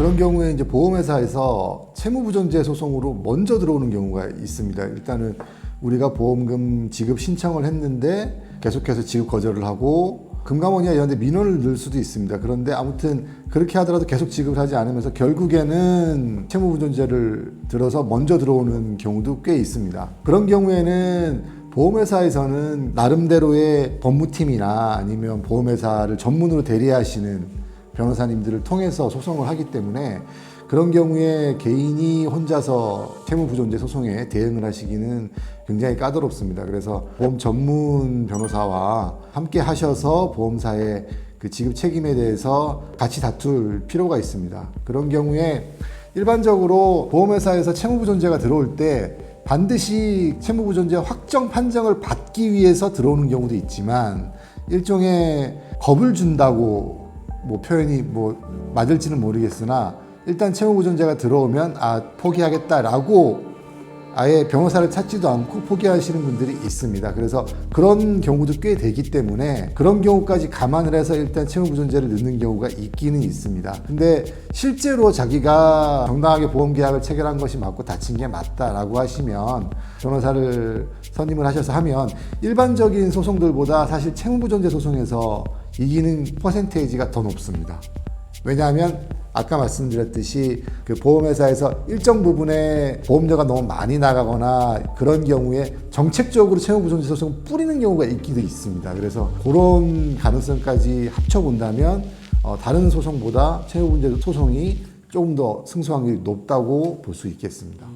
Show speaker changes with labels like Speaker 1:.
Speaker 1: 그런 경우에 이제 보험회사에서 채무부존재 소송으로 먼저 들어오는 경우가 있습니다. 일단은 우리가 보험금 지급 신청을 했는데 계속해서 지급 거절을 하고 금감원이나 이런 데 민원을 넣을 수도 있습니다. 그런데 아무튼 그렇게 하더라도 계속 지급을 하지 않으면서 결국에는 채무부존재를 들어서 먼저 들어오는 경우도 꽤 있습니다. 그런 경우에는 보험회사에서는 나름대로의 법무팀이나 아니면 보험회사를 전문으로 대리하시는 변호사님들을 통해서 소송을 하기 때문에 그런 경우에 개인이 혼자서 채무부존재 소송에 대응을 하시기는 굉장히 까다롭습니다. 그래서 보험 전문 변호사와 함께 하셔서 보험사의 그 지급 책임에 대해서 같이 다툴 필요가 있습니다. 그런 경우에 일반적으로 보험회사에서 채무부존재가 들어올 때 반드시 채무부존재 확정 판정을 받기 위해서 들어오는 경우도 있지만 일종의 겁을 준다고 뭐 표현이 뭐 맞을지는 모르겠으나 일단 채무부존재가 들어오면 아 포기하겠다라고 아예 변호사를 찾지도 않고 포기하시는 분들이 있습니다. 그래서 그런 경우도 꽤 되기 때문에 그런 경우까지 감안을 해서 일단 채무부존재를 넣는 경우가 있기는 있습니다. 근데 실제로 자기가 정당하게 보험 계약을 체결한 것이 맞고 다친 게 맞다라고 하시면 변호사를 선임을 하셔서 하면 일반적인 소송들보다 사실 채무부존재 소송에서 이기는 퍼센테이지가 더 높습니다. 왜냐하면 아까 말씀드렸듯이 그 보험회사에서 일정 부분의 보험료가 너무 많이 나가거나 그런 경우에 정책적으로 채무부존재 소송을 뿌리는 경우가 있기도 있습니다. 그래서 그런 가능성까지 합쳐본다면 어, 다른 소송보다 채무부존재 소송이 조금 더 승소 확률이 높다고 볼 수 있겠습니다.